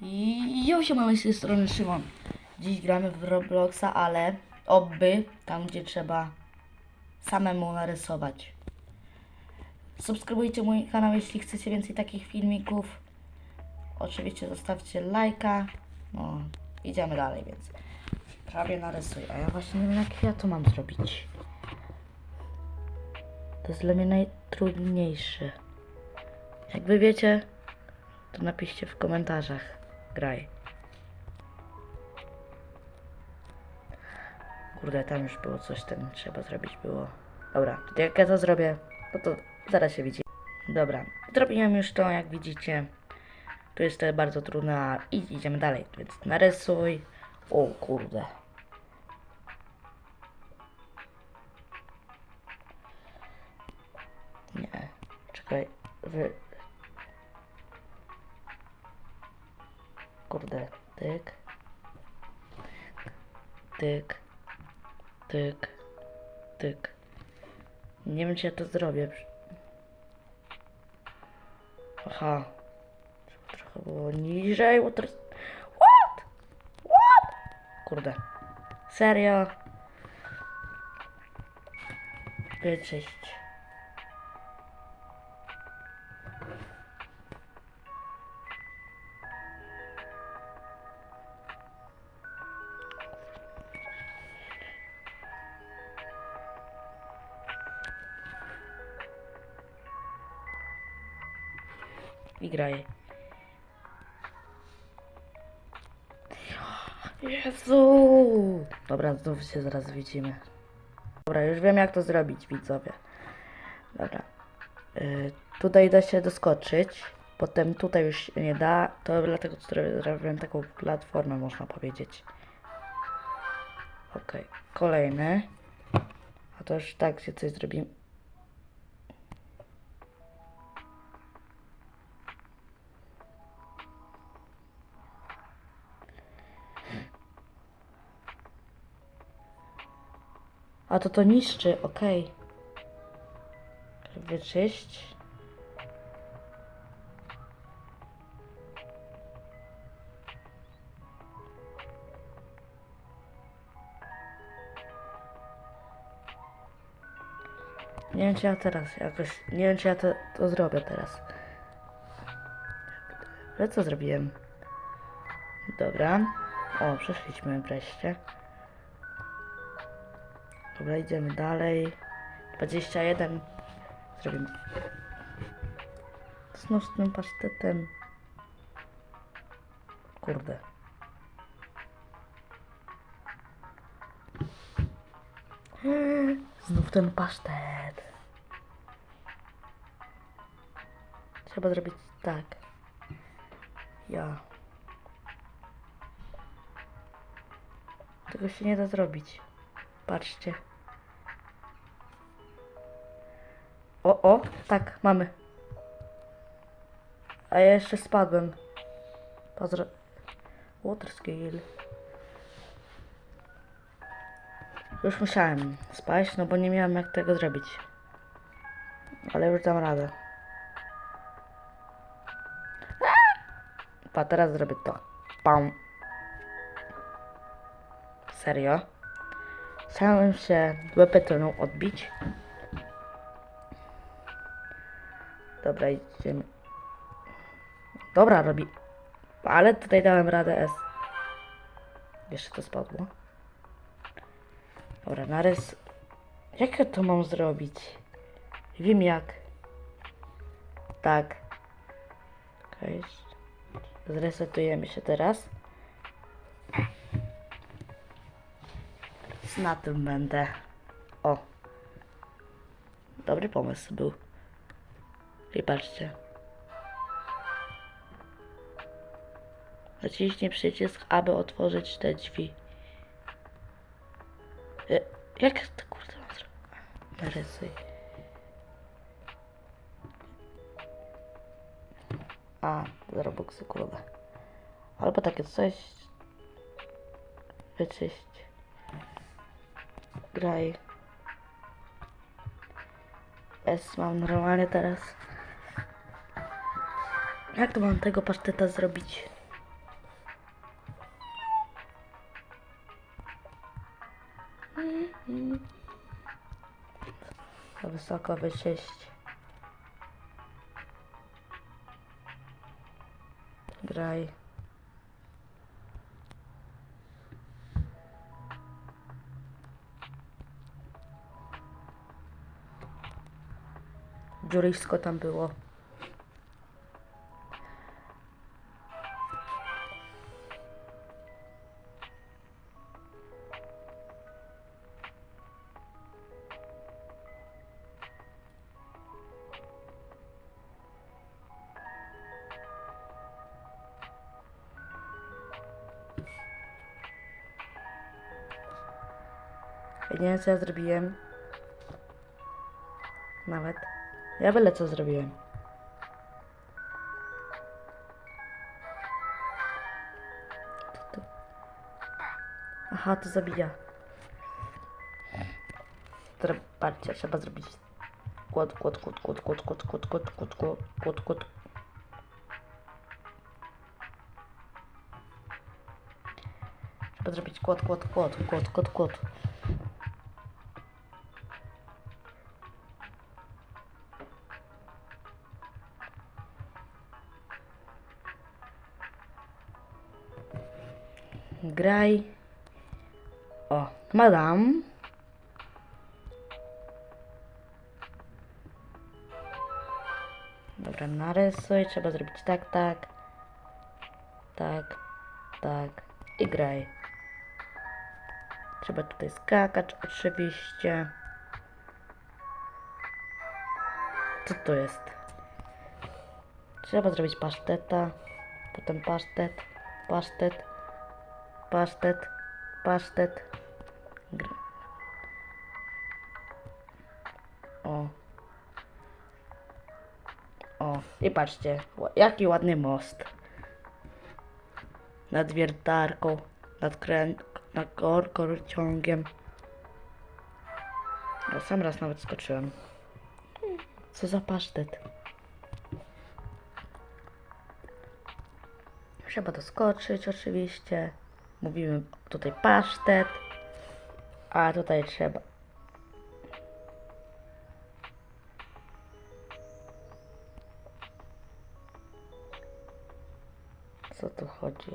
Jo się mamy z tej strony Szymon. Dziś gramy w Robloxa, ale oby tam gdzie trzeba samemu narysować. Subskrybujcie mój kanał, jeśli chcecie więcej takich filmików. Oczywiście zostawcie lajka. No, idziemy dalej, więc prawie narysuję. A ja właśnie nie wiem jak ja to mam zrobić. To jest dla mnie najtrudniejsze. Jak wy wiecie, to napiszcie w komentarzach. Graj. Kurde, tam już było coś, tam trzeba zrobić było. Dobra, jak ja to zrobię, no to zaraz się widzi. Dobra, zrobiłem już to, jak widzicie. Tu jest to bardzo trudne, i idziemy dalej, więc narysuj. O kurde. Nie, czekaj, wy... Kurde, tyk. Tyk. Tyk. Tyk. Nie wiem, czy ja to zrobię. Aha. Trochę było niżej. What? What? Kurde. Serio? Wyczyść. I graj. Jezu! Dobra, znów się zaraz widzimy. Dobra, już wiem jak to zrobić, widzowie. Dobra. Y, tutaj da się doskoczyć. Potem tutaj już się nie da. To dlatego zrobiłem taką platformę, można powiedzieć. Okej, kolejny. A to już tak się coś zrobimy. A to to niszczy, okej. Wyczyść. Nie wiem, czy ja teraz jakoś. Nie wiem, czy ja to, to zrobię teraz. Ale co zrobiłem? Dobra. O, przeszliśmy wreszcie. Dobra, idziemy dalej. 21. Zrobimy. Znów z tym pasztetem. Kurde. Znów ten pasztet. Trzeba zrobić tak. Ja. Tego się nie da zrobić. Patrzcie. O, o, tak, mamy. A ja jeszcze spadłem. Pozdro... Water scale. Już musiałem spaść, no bo nie miałem jak tego zrobić. Ale już dam radę. Pa, teraz zrobię to. Pam. Serio? Chciałem się łepetoną odbić. Dobra, idziemy. Dobra, robi. Ale tutaj dałem radę S. Jeszcze to spadło. Dobra, narys. Jak ja to mam zrobić? Wiem jak. Tak. Okej. Zresetujemy się teraz. Na tym będę. O. Dobry pomysł był. Patrzcie. Naciśnij przycisk, aby otworzyć te drzwi. E, Jak to kurde mam zrobić? Narysuj. A, z Robuxu, kurde. Albo takie coś. Wyczyść. Graj. S mam normalnie teraz. Jak to mam tego paszteta zrobić? Za wysoko wyczyść. Graj. Dziurysko tam było. Nie wiem co ja zrobiłem. Nawet. Ja byle co zrobiłem. Aha, to zabija. Patrzcie, trzeba zrobić kłod, kłod, kłod, kłod, kłod, kłod, kłod, kłod, kłod, kłod, kłod. Trzeba zrobić kłod, kłod, kłod, kłod, kłod, kłod. Graj. O, madam. Dobra, narysuj. Trzeba zrobić tak, tak. Tak, tak. I graj. Trzeba tutaj skakać oczywiście. Co to jest? Trzeba zrobić paszteta. Potem pasztet. Pasztet pasztet, pasztet. O. O, i patrzcie, jaki ładny most. Nad wiertarką, nad krę... nad kor, korciągiem. No, sam raz nawet skoczyłem. Co za pasztet. Trzeba doskoczyć oczywiście. Mówimy tutaj pasztet. A tutaj trzeba. Co tu chodzi?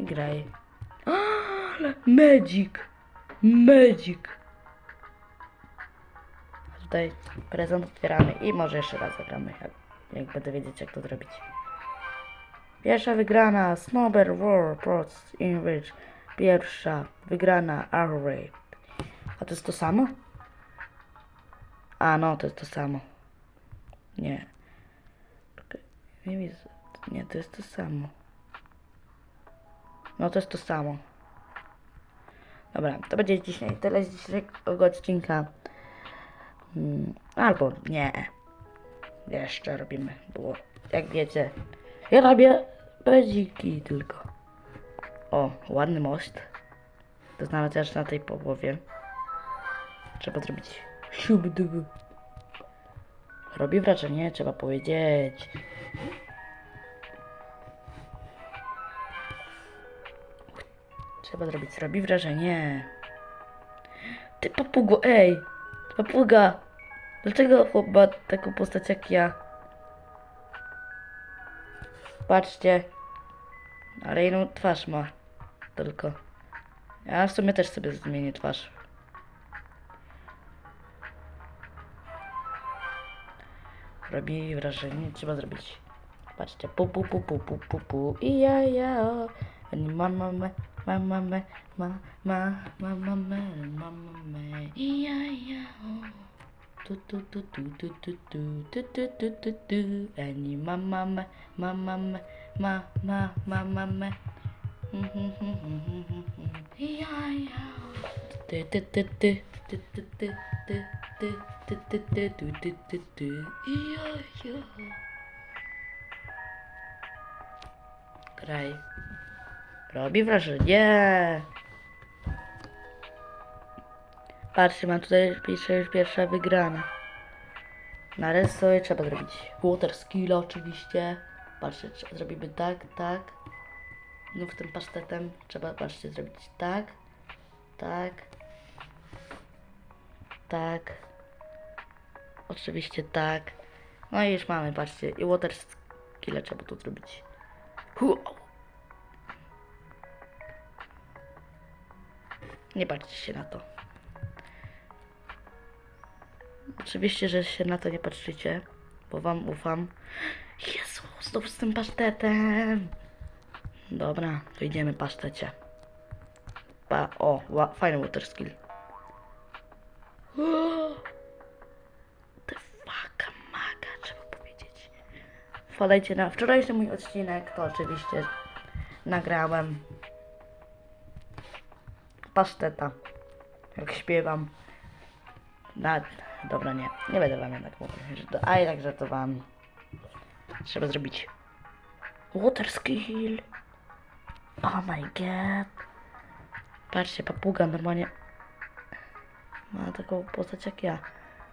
Graj. Magic! Magic! Tutaj prezent otwieramy i może jeszcze raz zagramy, jak, jak będę wiedzieć jak to zrobić. Pierwsza wygrana Snowbird War Prots Enrich. Pierwsza wygrana Array. A to jest to samo? A no, to jest to samo. Nie. Nie widzę. Nie, to jest to samo. No to jest to samo. Dobra, to będzie dzisiaj tyle z dzisiejszego odcinka. Mm, albo nie. Jeszcze robimy, bo jak wiecie, ja robię bedziki tylko. O, ładny most. To znamy też na tej połowie. Trzeba zrobić siubdu. Robi wrażenie, trzeba powiedzieć. Trzeba zrobić, robi wrażenie. Ty papugo, ej! Papuga! Dlaczego chłop ma taką postać jak ja? Patrzcie. Ale inną twarz ma. Tylko. Ja w sumie też sobie zmienię twarz. Robi wrażenie, trzeba zrobić. Patrzcie, pu pu pu pu pu pu pu i ja ja. Ani mama mama me, ma ma mama me, mama me i ja ja o. Tu tu tu tu tu tu tu tu tu tu tu tu Ani mama me, mama me, ma ma mama me. I ja ja o. Ty ty ty ty ty ty ty ty ty ty ty ty ty ty ty ty i ja ja. Kraj. Robi wrażenie. Patrzcie, mam tutaj pisze już pierwsza wygrana. Narysuj, trzeba zrobić water skill oczywiście. Patrzcie, zrobimy tak, tak. Znów tym pasztetem trzeba, patrzcie, zrobić tak, tak, tak. Oczywiście tak. No i już mamy, patrzcie. I water skill trzeba tu zrobić. Hu. Nie patrzcie się na to. Oczywiście, że się na to nie patrzycie, bo wam ufam. Jezu, znów z tym pasztetem. Dobra, to idziemy pasztecie. Pa, o, ła, fajny water skill. The fuck, maga, trzeba powiedzieć. Wpadajcie na wczorajszy mój odcinek, to oczywiście nagrałem paszteta, jak śpiewam. Na, dobra, nie, nie będę wam jednak mówił, to, a jednak żartowałem. Trzeba zrobić water skill. Oh my god. Patrzcie, papuga normalnie ma taką postać jak ja.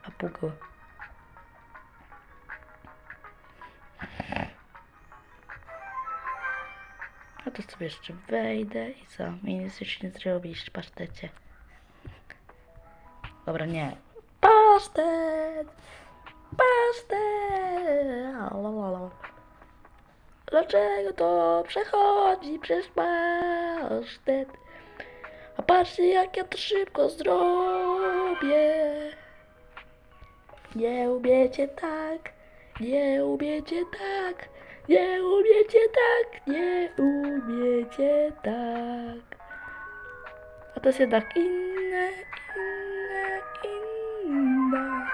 Papugo. To sobie jeszcze wejdę i co? Mi nic nie zrobisz, pasztecie. Dobra, nie. Pasztet! Pasztet! Lalalala. Dlaczego to przechodzi przez pasztet? A patrzcie jak ja to szybko zrobię. Nie umiecie tak, nie umiecie tak, nie umiecie tak, nie umiecie tak. A to jest jednak inne, inne, inne.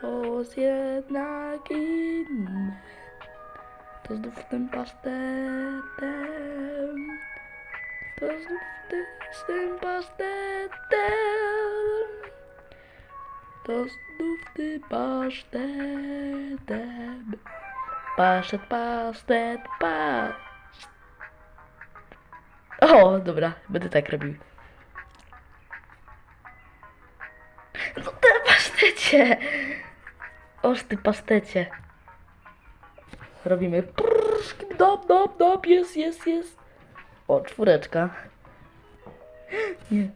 To jest jednak inne. To znów tym pasztetem. To znów ty, z tym pasztetem. To znów ty pasztetem. Pasztet, pasztet, pasztet. O, dobra, będę tak robił. No ty pasztecie! Oż ty pasztecie. Robimy prrrr, dop, dop, dop, jest, jest, jest. O, czwóreczka. Nie.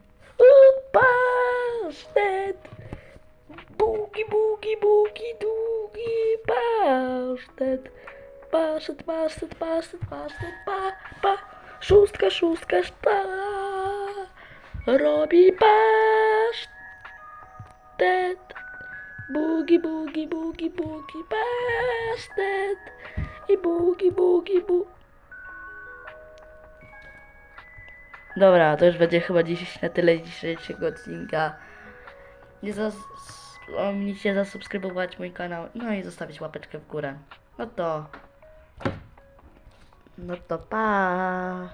Pasztet! Bugi, bugi, bugi, długi pasztet. Pasztet, pasztet, pasztet, pasztet, pa, pa. Szóstka, szóstka, szta. Robi pasztet. Bugi, bugi, bugi, bugi, pasztet. I bugi, bugi, bu. Dobra, to już będzie chyba dziś na tyle dzisiejszego odcinka. Nie zapomnijcie zasubskrybować mój kanał, no i zostawić łapeczkę w górę. No to... No to pa.